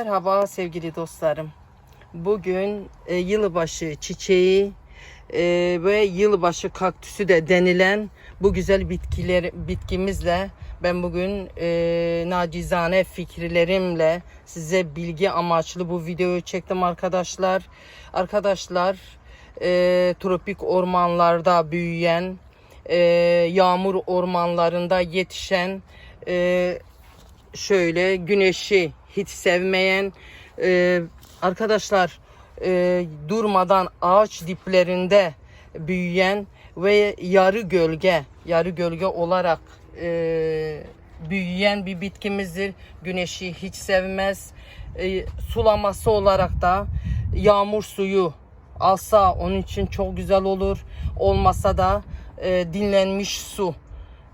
Merhaba sevgili dostlarım. Bugün e, yılbaşı çiçeği e, ve yılbaşı kaktüsü de denilen bu güzel bitkiler bitkimizle ben bugün e, nacizane fikirlerimle size bilgi amaçlı bu videoyu çektim arkadaşlar. Arkadaşlar e, tropik ormanlarda büyüyen, e, yağmur ormanlarında yetişen e, şöyle güneşi hiç sevmeyen e, arkadaşlar e, durmadan ağaç diplerinde büyüyen ve yarı gölge yarı gölge olarak e, büyüyen bir bitkimizdir. Güneşi hiç sevmez. E, sulaması olarak da yağmur suyu alsa onun için çok güzel olur. Olmasa da e, dinlenmiş su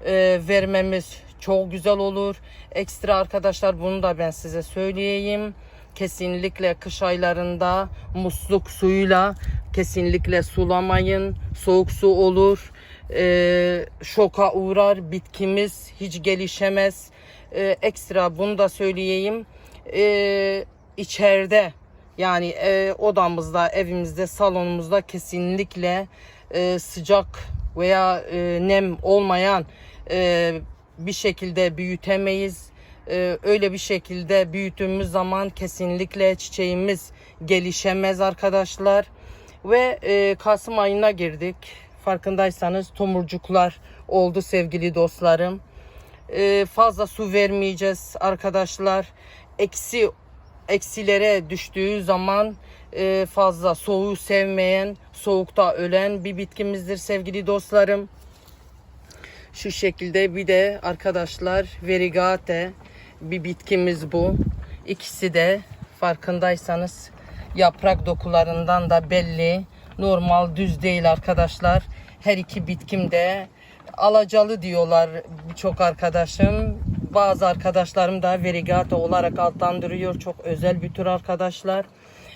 e, vermemiz çok güzel olur. Ekstra arkadaşlar bunu da ben size söyleyeyim. Kesinlikle kış aylarında musluk suyuyla kesinlikle sulamayın. Soğuk su olur. E, şoka uğrar. Bitkimiz hiç gelişemez. E, ekstra bunu da söyleyeyim. E, içeride yani e, odamızda, evimizde, salonumuzda kesinlikle e, sıcak veya e, nem olmayan e, bir şekilde büyütemeyiz. E, öyle bir şekilde büyüttüğümüz zaman kesinlikle çiçeğimiz gelişemez arkadaşlar. Ve e, Kasım ayına girdik. Farkındaysanız tomurcuklar oldu sevgili dostlarım. E, fazla su vermeyeceğiz arkadaşlar. Eksi eksilere düştüğü zaman e, fazla soğuğu sevmeyen, soğukta ölen bir bitkimizdir sevgili dostlarım. Şu şekilde bir de arkadaşlar verigate bir bitkimiz bu. İkisi de farkındaysanız yaprak dokularından da belli. Normal düz değil arkadaşlar. Her iki bitkim de alacalı diyorlar birçok arkadaşım. Bazı arkadaşlarım da verigate olarak adlandırıyor. Çok özel bir tür arkadaşlar.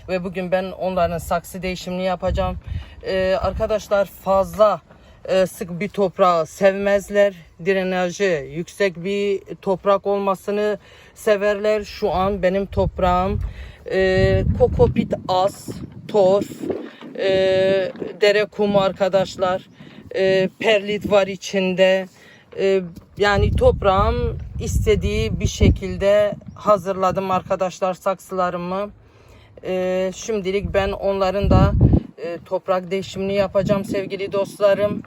Ve bugün ben onların saksı değişimini yapacağım. Ee, arkadaşlar fazla sık bir toprağı sevmezler. Drenajı yüksek bir toprak olmasını severler. Şu an benim toprağım e, kokopit az, torf, e, dere kumu arkadaşlar. E, perlit var içinde. E, yani toprağım istediği bir şekilde hazırladım arkadaşlar saksılarımı. E, şimdilik ben onların da e, toprak değişimini yapacağım sevgili dostlarım.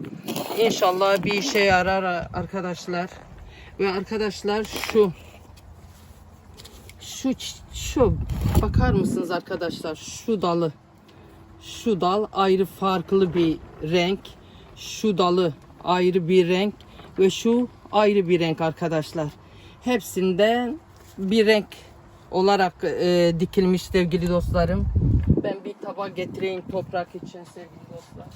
İnşallah bir işe yarar arkadaşlar. Ve arkadaşlar şu şu şu bakar mısınız arkadaşlar şu dalı şu dal ayrı farklı bir renk şu dalı ayrı bir renk ve şu ayrı bir renk arkadaşlar hepsinden bir renk olarak e, dikilmiş sevgili dostlarım ben bir tabak getireyim toprak için sevgili dostlar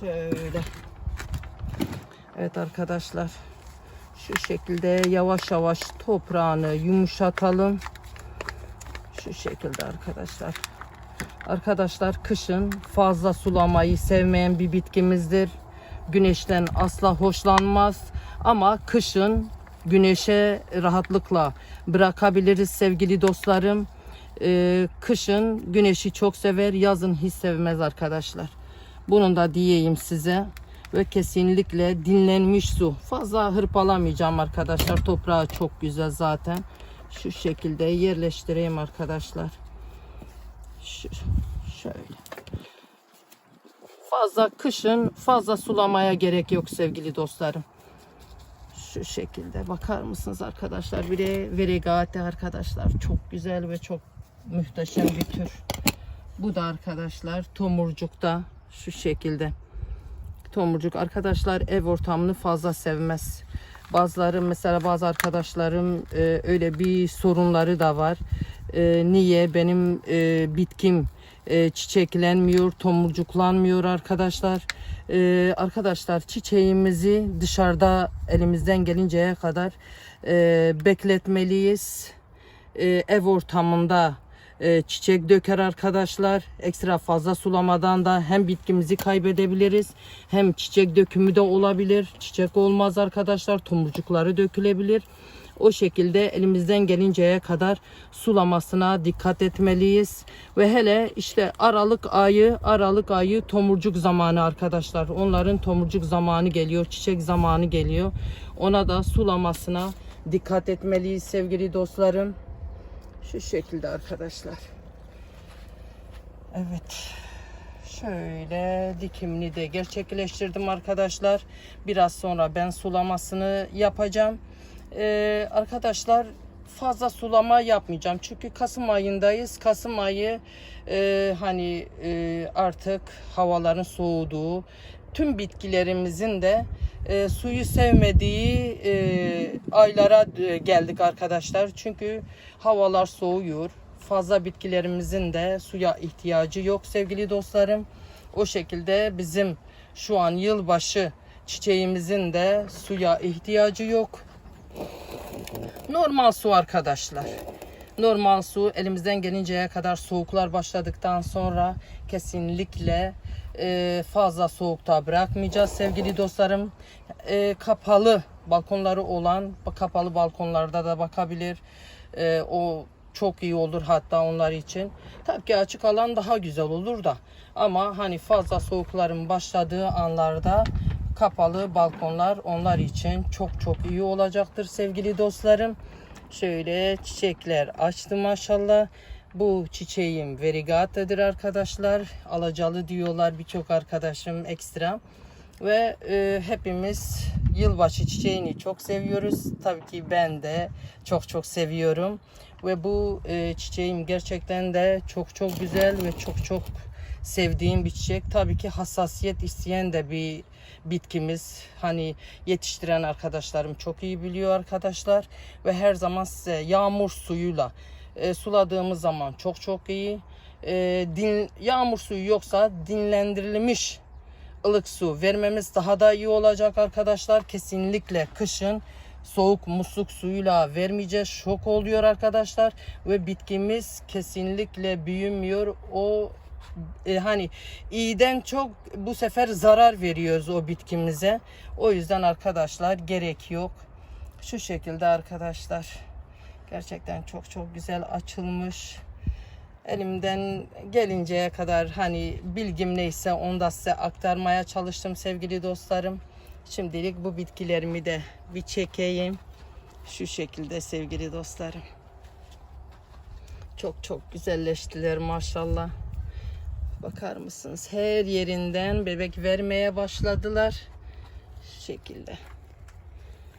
şöyle Evet arkadaşlar şu şekilde yavaş yavaş toprağını yumuşatalım. Şu şekilde arkadaşlar. Arkadaşlar kışın fazla sulamayı sevmeyen bir bitkimizdir. Güneşten asla hoşlanmaz ama kışın güneşe rahatlıkla bırakabiliriz sevgili dostlarım. Ee, kışın güneşi çok sever, yazın hiç sevmez arkadaşlar. Bunun da diyeyim size ve kesinlikle dinlenmiş su. Fazla hırpalamayacağım arkadaşlar. Toprağı çok güzel zaten. Şu şekilde yerleştireyim arkadaşlar. Şu, şöyle. Fazla kışın fazla sulamaya gerek yok sevgili dostlarım. Şu şekilde bakar mısınız arkadaşlar? Bir de verigate arkadaşlar. Çok güzel ve çok muhteşem bir tür. Bu da arkadaşlar tomurcukta şu şekilde tomurcuk arkadaşlar ev ortamını fazla sevmez. Bazıları mesela bazı arkadaşlarım e, öyle bir sorunları da var. E, niye benim e, bitkim e, çiçeklenmiyor, tomurcuklanmıyor arkadaşlar. E, arkadaşlar çiçeğimizi dışarıda elimizden gelinceye kadar e, bekletmeliyiz. E, ev ortamında e, çiçek döker arkadaşlar. Ekstra fazla sulamadan da hem bitkimizi kaybedebiliriz hem çiçek dökümü de olabilir. Çiçek olmaz arkadaşlar. Tomurcukları dökülebilir. O şekilde elimizden gelinceye kadar sulamasına dikkat etmeliyiz. Ve hele işte Aralık ayı, Aralık ayı tomurcuk zamanı arkadaşlar. Onların tomurcuk zamanı geliyor, çiçek zamanı geliyor. Ona da sulamasına dikkat etmeliyiz sevgili dostlarım. Şu şekilde arkadaşlar. Evet. Şöyle dikimini de gerçekleştirdim arkadaşlar. Biraz sonra ben sulamasını yapacağım. Ee, arkadaşlar fazla sulama yapmayacağım. Çünkü Kasım ayındayız. Kasım ayı e, hani e, artık havaların soğuduğu, tüm bitkilerimizin de e, suyu sevmediği e, aylara e, geldik arkadaşlar. Çünkü havalar soğuyor. Fazla bitkilerimizin de suya ihtiyacı yok sevgili dostlarım. O şekilde bizim şu an yılbaşı çiçeğimizin de suya ihtiyacı yok. Normal su arkadaşlar. Normal su elimizden gelinceye kadar soğuklar başladıktan sonra kesinlikle e, fazla soğukta bırakmayacağız sevgili dostlarım. E, kapalı balkonları olan kapalı balkonlarda da bakabilir. E, o çok iyi olur hatta onlar için. Tabii ki açık alan daha güzel olur da. Ama hani fazla soğukların başladığı anlarda kapalı balkonlar onlar için çok çok iyi olacaktır sevgili dostlarım. Şöyle çiçekler açtı maşallah. Bu çiçeğim verigate'dir arkadaşlar. Alacalı diyorlar birçok arkadaşım ekstra. Ve e, hepimiz yılbaşı çiçeğini çok seviyoruz. Tabii ki ben de çok çok seviyorum. Ve bu e, çiçeğim gerçekten de çok çok güzel ve çok çok sevdiğim bir çiçek. Tabii ki hassasiyet isteyen de bir bitkimiz. Hani yetiştiren arkadaşlarım çok iyi biliyor arkadaşlar. Ve her zaman size yağmur suyuyla e, suladığımız zaman çok çok iyi. E, din, yağmur suyu yoksa dinlendirilmiş ılık su vermemiz daha da iyi olacak arkadaşlar. Kesinlikle kışın soğuk musluk suyuyla vermeyeceğiz. Şok oluyor arkadaşlar ve bitkimiz kesinlikle büyümüyor. O e, hani iyiden çok bu sefer zarar veriyoruz o bitkimize. O yüzden arkadaşlar gerek yok. Şu şekilde arkadaşlar. Gerçekten çok çok güzel açılmış. Elimden gelinceye kadar hani bilgim neyse onu da size aktarmaya çalıştım sevgili dostlarım. Şimdilik bu bitkilerimi de bir çekeyim. Şu şekilde sevgili dostlarım. Çok çok güzelleştiler maşallah. Bakar mısınız? Her yerinden bebek vermeye başladılar. Şu şekilde.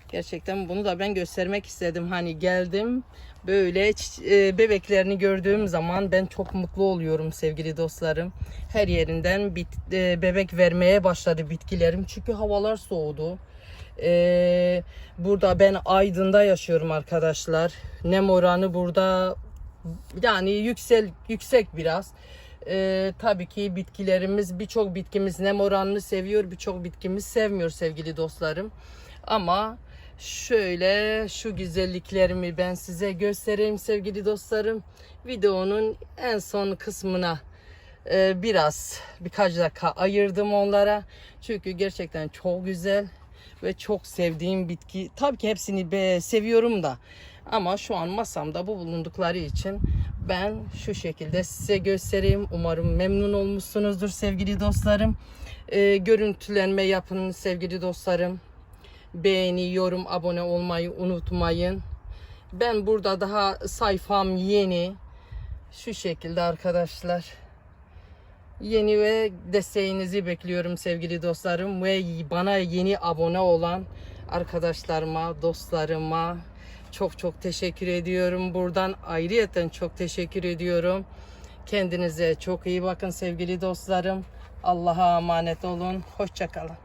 Gerçekten bunu da ben göstermek istedim. Hani geldim böyle e, bebeklerini gördüğüm zaman ben çok mutlu oluyorum sevgili dostlarım. Her yerinden bit, e, bebek vermeye başladı bitkilerim. Çünkü havalar soğudu. E, burada ben Aydın'da yaşıyorum arkadaşlar. Nem oranı burada yani yüksel yüksek biraz. Ee, tabii ki bitkilerimiz birçok bitkimiz nem oranını seviyor birçok bitkimiz sevmiyor sevgili dostlarım. Ama şöyle şu güzelliklerimi ben size göstereyim sevgili dostlarım. Videonun en son kısmına e, biraz birkaç dakika ayırdım onlara. Çünkü gerçekten çok güzel ve çok sevdiğim bitki. Tabii ki hepsini be, seviyorum da ama şu an masamda bu bulundukları için ben şu şekilde size göstereyim. Umarım memnun olmuşsunuzdur sevgili dostlarım. Ee, görüntülenme yapın sevgili dostlarım. Beğeni, yorum, abone olmayı unutmayın. Ben burada daha sayfam yeni. Şu şekilde arkadaşlar. Yeni ve desteğinizi bekliyorum sevgili dostlarım ve bana yeni abone olan arkadaşlarıma, dostlarıma, çok çok teşekkür ediyorum. Buradan ayrıyeten çok teşekkür ediyorum. Kendinize çok iyi bakın sevgili dostlarım. Allah'a emanet olun. Hoşçakalın.